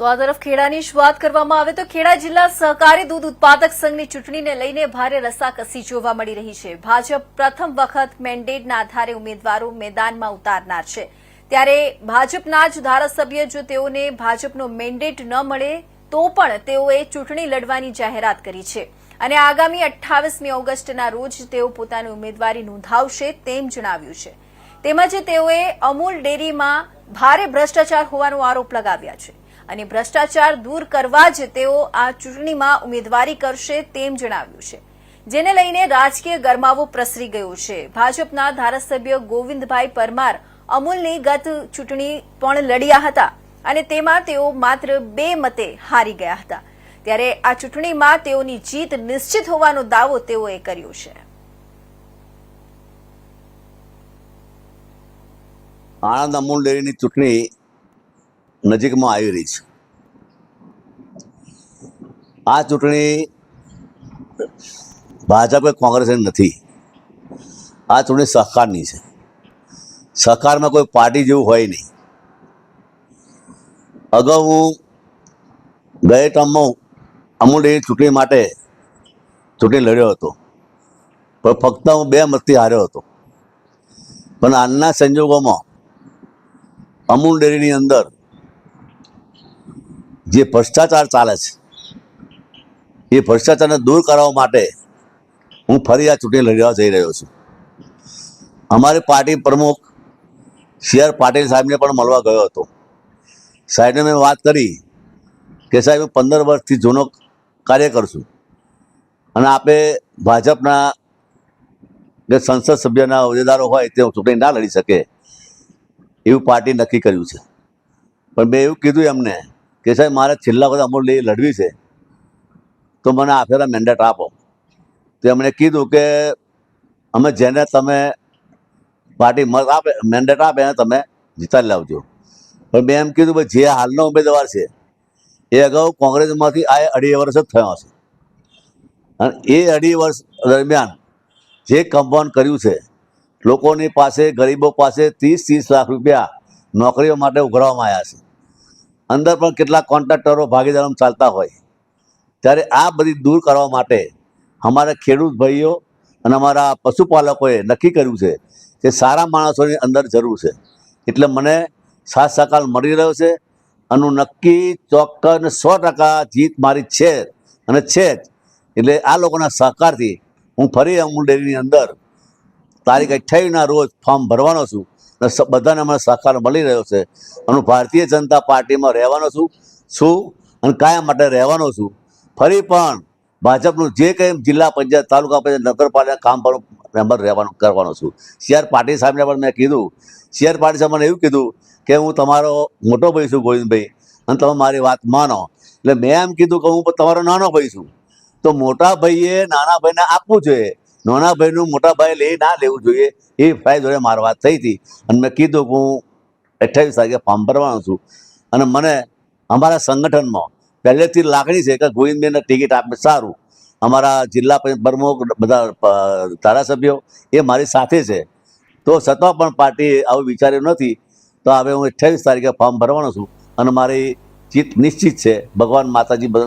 તો આ તરફ ખેડાની જ વાત કરવામાં આવે તો ખેડા જિલ્લા સહકારી દૂધ ઉત્પાદક સંઘની ચૂંટણીને લઈને ભારે રસાકસી જોવા મળી રહી છે. ભાજપ પ્રથમ વખત મેન્ડેટના આધારે ઉમેદવારો મેદાનમાં ઉતારનાર છે. ત્યારે ભાજપના જ ધારાસભ્ય જો તેઓને ભાજપનો મેન્ડેટ ન મળે, તો પણ તેઓએ ચૂંટણી લડવાની જાહેરાત કરી છે. અને આગામી અઠ્ઠાવીસમી ઓગસ્ટના રોજ તેઓ પોતાની ઉમેદવારી નોંધાવશે તેમ જણાવ્યું છે. તેમજ તેઓએ અમૂલ ડેરીમાં ભારે ભ્રષ્ટાચાર હોવાનો આરોપ લગાવ્યા છે. અને ભ્રષ્ટાચાર દૂર કરવા જ તેઓ આ ચૂંટણીમાં ઉમેદવારી કરશે તેમ જણાવ્યું છે. જેને લઈને રાજકીય ગરમાવો પ્રસરી ગયો છે. ભાજપના ધારાસભ્ય ગોવિંદભાઈ પરમાર અમૂલની ગત ચૂંટણી પણ લડ્યા હતા અને તેમાં તેઓ માત્ર બે મતે હારી ગયા હતા. ત્યારે આ ચૂંટણીમાં તેઓની જીત નિશ્ચિત હોવાનો દાવો તેઓએ કર્યો છે. આણંદ અમૂલ ડેરીની ચૂંટણી નજીકમાં આવી રહી છે. આ ચૂંટણી ભાજપ કે કોંગ્રેસની નથી. આ ચૂંટણી સહકારની છે. સહકારમાં કોઈ પાર્ટી જેવું હોય નહીં. અગાઉ હું ગયે ટર્મમાં અમૂલ ડેરી ચૂંટણી માટે ચૂંટણી લડ્યો હતો. પણ ફક્ત હું બે મતથી હાર્યો હતો. પણ આજના સંજોગોમાં અમૂલ ડેરીની અંદર જે ભ્રષ્ટાચાર ચાલે છે, એ ભ્રષ્ટાચારને દૂર કરવા માટે હું ફરી આ ચૂંટણી લડવા જઈ રહ્યો છું. અમારી પાર્ટી પ્રમુખ સી આર પાટીલ સાહેબને પણ મળવા ગયો હતો. સાહેબને મેં વાત કરી કે સાહેબ, હું પંદર વર્ષથી જૂનો કાર્ય કરશું અને આપે ભાજપના જે સંસદ સભ્યના હોદ્દેદારો હોય તે ચૂંટણી ના લડી શકે એવું પાર્ટી નક્કી કર્યું છે. પણ મેં એવું કીધું એમને કે સાહેબ, મારે છેલ્લા બધા અમૂલ લઈ લડવી છે. તો મને આપેલા મેન્ડેટ આપો. તો એમણે કીધું કે અમે જેને તમે પાર્ટી મત આપે મેન્ડેટ આપે એને તમે જીતાડી લાવજો. પણ મેં એમ કીધું, ભાઈ, જે હાલનો ઉમેદવાર છે, એ અગાઉ કોંગ્રેસમાંથી આ અઢી વર્ષ જ થયો છે અને એ અઢી વર્ષ દરમિયાન જે કમ્પાઉન્ડ કર્યું છે, લોકોની પાસે, ગરીબો પાસે ત્રીસ ત્રીસ લાખ રૂપિયા નોકરીઓ માટે ઉઘરાવવામાં આવ્યા છે. અંદર પણ કેટલાક કોન્ટ્રાક્ટરો, ભાગીદારો ચાલતા હોય. ત્યારે આ બધી દૂર કરવા માટે અમારા ખેડૂત ભાઈઓ અને અમારા પશુપાલકોએ નક્કી કર્યું છે કે સારા માણસોની અંદર જરૂર છે. એટલે મને સાથ સહકાર મળી રહ્યો છે. અને નક્કી ચોક્કસ અને સો ટકા જીત મારી છે અને છે જ. એટલે આ લોકોના સહકારથી હું ફરી અમૂલ ડેરીની અંદર તારીખ અઠ્યાવીસના રોજ ફોર્મ ભરવાનો છું. બધાને મને સહકાર મળી રહ્યો છે. અને ભારતીય જનતા પાર્ટીમાં રહેવાનો છું છું અને કાયમ માટે રહેવાનો છું. ફરી પણ ભાજપનું જે કંઈ જિલ્લા પંચાયત, તાલુકા પંચાયત, નગરપાલિકા કામ પર મેમ્બર રહેવાનું, કરવાનો છું. સી આર પાટીલ સાહેબને પણ મેં કીધું. સી આર પાટીલ સાહેબ મને એવું કીધું કે હું તમારો મોટો ભાઈ છું ગોવિંદભાઈ, અને તમે મારી વાત માનો. એટલે મેં એમ કીધું કે હું તમારો નાનો ભાઈ છું. તો મોટા ભાઈએ, નાના ભાઈને આપવું જોઈએ. નાના ભાઈનું મોટા ભાઈ લઈ ના લેવું જોઈએ એ ભાઈ જોડે મારી વાત થઈ હતી. અને મેં કીધું કે હું અઠ્યાવીસ તારીખે ફોર્મ ભરવાનો છું. અને મને અમારા સંગઠનમાં પહેલેથી લાગણી છે કે ગોવિંદભાઈને ટિકિટ આપે સારું. અમારા જિલ્લા પ્રમુખ બધા ધારાસભ્યો એ મારી સાથે છે. તો છતાં પણ પાર્ટીએ આવું વિચાર્યું નથી. તો હવે હું અઠ્યાવીસ તારીખે ફોર્મ ભરવાનો છું. અને મારી જીત નિશ્ચિત છે. ભગવાન માતાજી